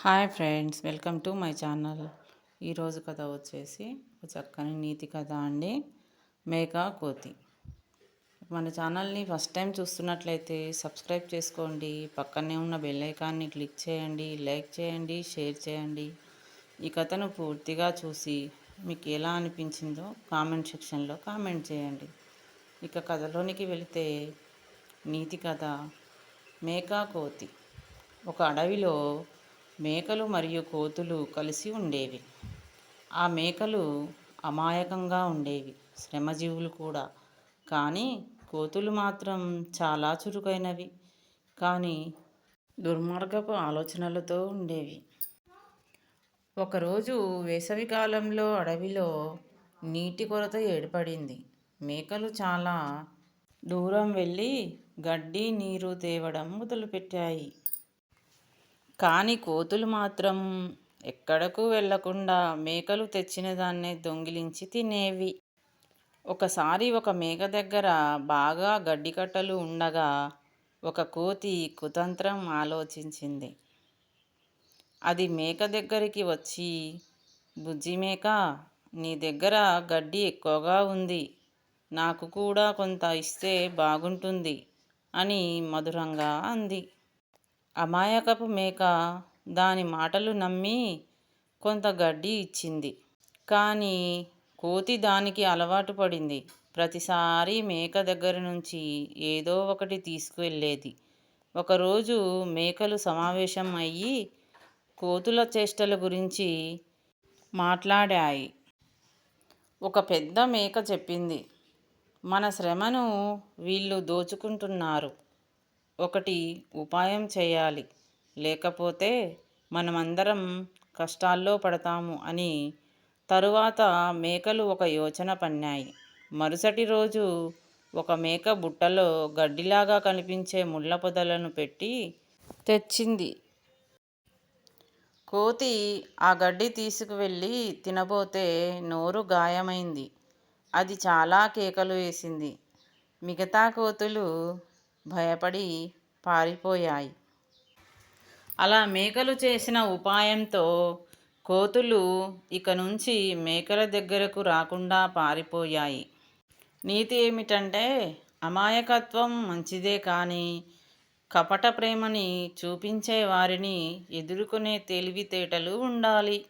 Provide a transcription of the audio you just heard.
Hi friends welcome to my channel. ఈరోజు కథ వచ్చేసి ఒక చక్కని నీతి కథ అండి. మేక కోతి. మన ఛానల్ని ఫస్ట్ టైం చూస్తున్నట్లయితే సబ్స్క్రైబ్ చేసుకోండి. పక్కనే ఉన్న బెల్ ఐకాన్ని క్లిక్ చేయండి లైక్ చేయండి షేర్ చేయండి. ఈ కథను పూర్తిగా చూసి మీకు ఎలా అనిపించిందో కామెంట్ సెక్షన్లో కామెంట్ చేయండి. ఇక కథలోనికి వెళితే నీతి కథ మేకా కోతి. ఒక అడవిలో మేకలు మరియు కోతులు కలిసి ఉండేవి. ఆ మేకలు అమాయకంగా ఉండేవి శ్రమజీవులు కూడా. కానీ కోతులు మాత్రం చాలా చురుకైనవి. కానీ దుర్మార్గపు ఆలోచనలతో ఉండేవి. ఒకరోజు వేసవికాలంలో అడవిలో నీటి కొరత ఏర్పడింది. మేకలు చాలా దూరం వెళ్ళి గడ్డి నీరు తేవడం మొదలుపెట్టాయి. కానీ కోతులు మాత్రం ఎక్కడకు వెళ్ళకుండా మేకలు తెచ్చిన దాన్నే దొంగిలించి తినేవి. ఒకసారి ఒక మేక దగ్గర బాగా గడ్డి కట్టలు ఉండగా ఒక కోతి కుతంత్రం ఆలోచించింది. అది మేక దగ్గరికి వచ్చి బుజ్జి మేక నీ దగ్గర గడ్డి ఎక్కువగా ఉంది. నాకు కూడా కొంత ఇస్తే బాగుంటుంది అని మధురంగా అంది. అమాయకపు మేక దాని మాటలు నమ్మి కొంత గడ్డి ఇచ్చింది. కానీ కోతి దానికి అలవాటు పడింది. ప్రతిసారి మేక దగ్గర నుంచి ఏదో ఒకటి తీసుకువెళ్ళేది. ఒకరోజు మేకలు సమావేశం అయ్యి కోతుల చేష్టల గురించి మాట్లాడాయి. ఒక పెద్ద మేక చెప్పింది మన శ్రమను వీళ్ళు దోచుకుంటున్నారు. ఒకటి ఉపాయం చేయాలి. లేకపోతే మనమందరం కష్టాల్లో పడతాము అని తరువాత మేకలు ఒక యోచన పన్నాయి. మరుసటి రోజు ఒక మేక బుట్టలో గడ్డిలాగా కనిపించే ముళ్ళ పొదలను పెట్టి తెచ్చింది. కోతి ఆ గడ్డి తీసుకువెళ్ళి తినబోతే నోరు గాయమైంది. అది చాలా కేకలు వేసింది. మిగతా కోతులు భయపడి పారిపోయాయి. అలా మేకలు చేసిన ఉపాయంతో కోతులు ఇక నుంచి మేకల దగ్గరకు రాకుండా పారిపోయాయి. నీతి ఏమిటంటే అమాయకత్వం మంచిదే కానీ కపట ప్రేమని చూపించే వారిని ఎదుర్కొనే తెలివితేటలు ఉండాలి.